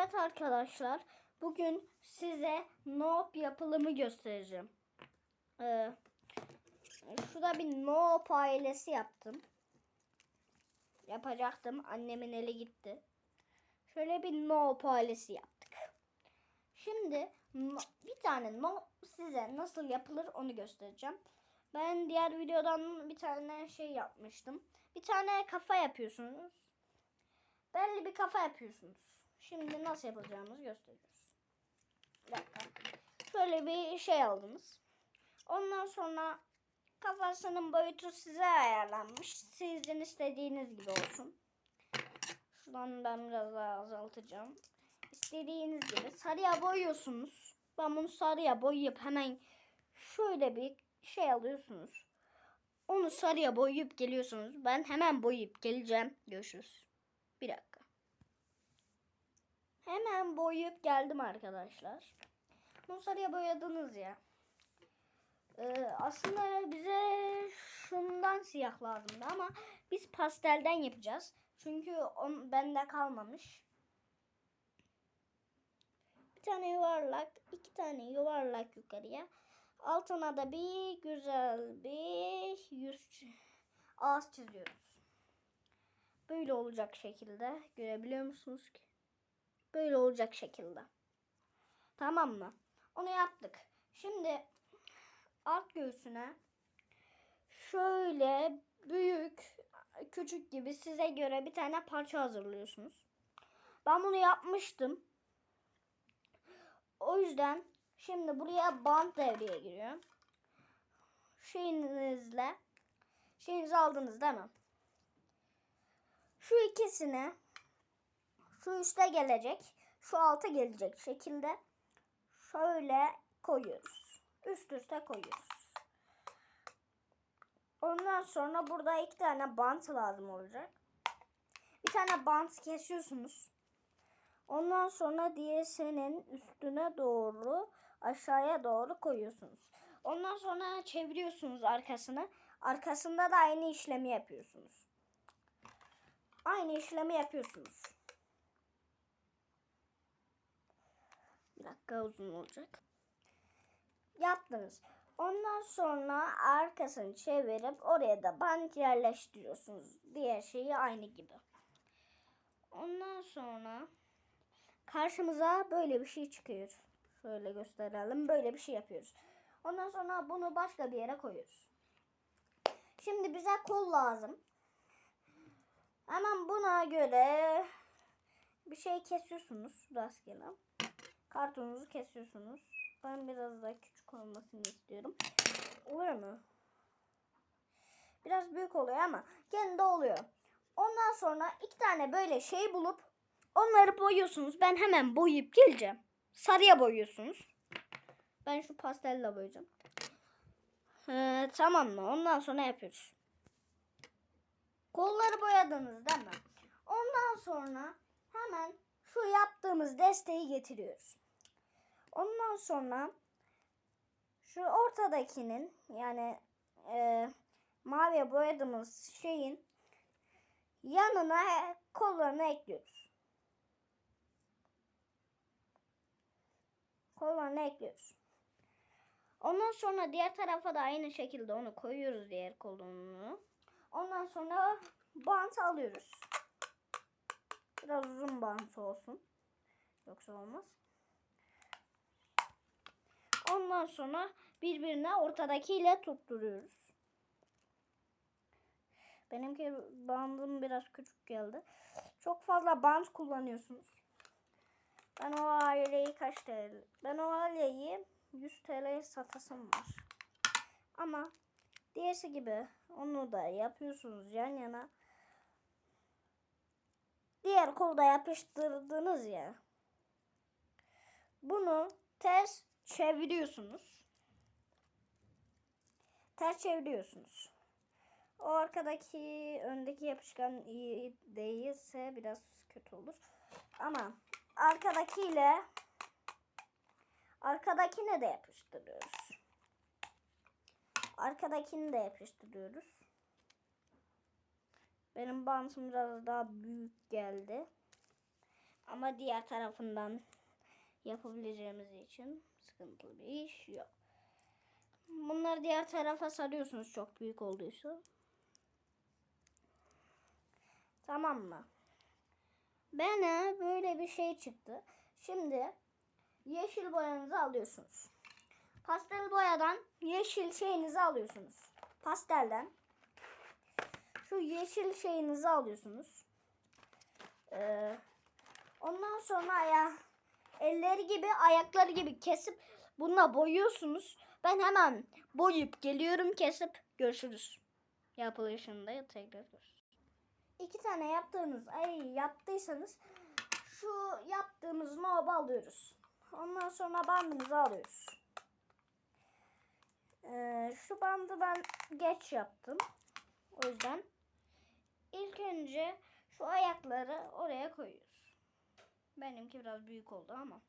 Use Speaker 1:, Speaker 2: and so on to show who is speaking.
Speaker 1: Evet arkadaşlar, bugün size noop yapılımı göstereceğim. Ee, şurada bir noop ailesi yaptım. Yapacaktım, annemin eli gitti. Şöyle bir noop ailesi yaptık. Şimdi bir tane noop size nasıl yapılır onu göstereceğim. Ben diğer videodan bir tane şey yapmıştım. Bir tane kafa yapıyorsunuz. Belli bir kafa yapıyorsunuz. Şimdi nasıl yapacağımızı gösteriyoruz. Bir dakika. Şöyle bir şey aldınız. Ondan sonra kafasının boyutu size ayarlanmış. Sizin istediğiniz gibi olsun. Şuradan ben biraz daha azaltacağım. İstediğiniz gibi sarıya boyuyorsunuz. Ben bunu sarıya boyayıp hemen şöyle bir şey alıyorsunuz. Onu sarıya boyayıp geliyorsunuz. Ben hemen boyayıp geleceğim. Görüşürüz. Bir dakika. Hemen boyayıp geldim arkadaşlar. Bunu sarıya boyadınız ya. Ee, aslında bize şundan siyah lazımdı ama biz pastelden yapacağız. Çünkü on bende kalmamış. Bir tane yuvarlak, iki tane yuvarlak yukarıya. Altına da bir güzel bir yüz ağız çiziyoruz. Böyle olacak şekilde. Görebiliyor musunuz ki? Böyle olacak şekilde. Tamam mı? Onu yaptık. Şimdi alt göğsüne şöyle büyük, küçük gibi size göre bir tane parça hazırlıyorsunuz. Ben bunu yapmıştım. O yüzden şimdi buraya bant devreye giriyor. Şeyinizle şeyinizi aldınız değil mi? Şu ikisini şu üste gelecek, şu alta gelecek şekilde şöyle koyuyoruz. Üst üste koyuyoruz. Ondan sonra burada iki tane bant lazım olacak. Bir tane bant kesiyorsunuz. Ondan sonra diğersinin üstüne doğru aşağıya doğru koyuyorsunuz. Ondan sonra çeviriyorsunuz arkasını. Arkasında da aynı işlemi yapıyorsunuz. Aynı işlemi yapıyorsunuz. Bir dakika uzun olacak. Yaptınız. Ondan sonra arkasını çevirip oraya da bant yerleştiriyorsunuz. Diğer şeyi aynı gibi. Ondan sonra karşımıza böyle bir şey çıkıyor. Şöyle gösterelim. Böyle bir şey yapıyoruz. Ondan sonra bunu başka bir yere koyuyoruz. Şimdi bize kol lazım. Hemen buna göre bir şey kesiyorsunuz rastgele. Kartonunuzu kesiyorsunuz. Ben biraz daha küçük olmasını istiyorum. Oluyor mu? Biraz büyük oluyor ama gene de oluyor. Ondan sonra iki tane böyle şey bulup onları boyuyorsunuz. Ben hemen boyayıp geleceğim. Sarıya boyuyorsunuz. Ben şu pastelle boyayacağım. Ee, tamam mı? Ondan sonra yapıyoruz. Kolları boyadınız değil mi? Ondan sonra hemen şu yaptığımız desteği getiriyoruz. Ondan sonra şu ortadakinin yani e, maviye boyadığımız şeyin yanına kollarını ekliyoruz. Kollarını ekliyoruz. Ondan sonra diğer tarafa da aynı şekilde onu koyuyoruz diğer kolunu. Ondan sonra bant alıyoruz. Biraz uzun bant olsun. Yoksa olmaz. Ondan sonra birbirine ortadakiyle tutturuyoruz. Benimki bandım biraz küçük geldi. Çok fazla bant kullanıyorsunuz. Ben o aileyi kaç TL? Ben o aileyi 100 TL'ye satasım var. Ama diğerisi gibi onu da yapıyorsunuz yan yana. Diğer kolda yapıştırdınız ya. Bunu ters çeviriyorsunuz. Ters çeviriyorsunuz. O arkadaki öndeki yapışkan iyi değilse biraz kötü olur. Ama arkadakiyle arkadakine de yapıştırıyoruz. Arkadakini de yapıştırıyoruz. Benim bantım biraz daha büyük geldi. Ama diğer tarafından yapabileceğimiz için sıkıntılı bir iş yok. Bunları diğer tarafa sarıyorsunuz çok büyük olduysa. Tamam mı? Bana böyle bir şey çıktı. Şimdi yeşil boyanızı alıyorsunuz. Pastel boyadan yeşil şeyinizi alıyorsunuz. Pastelden şu yeşil şeyinizi alıyorsunuz. Ee, ondan sonra aya elleri gibi ayakları gibi kesip bununla boyuyorsunuz. Ben hemen boyayıp geliyorum kesip görüşürüz. Yapılışında tekrar görüşürüz. İki tane yaptığınız ay yaptıysanız şu yaptığımız nobu alıyoruz. Ondan sonra bandımızı alıyoruz. Ee, şu bandı ben geç yaptım. O yüzden ilk önce şu ayakları oraya koyuyoruz. Benimki biraz büyük oldu ama.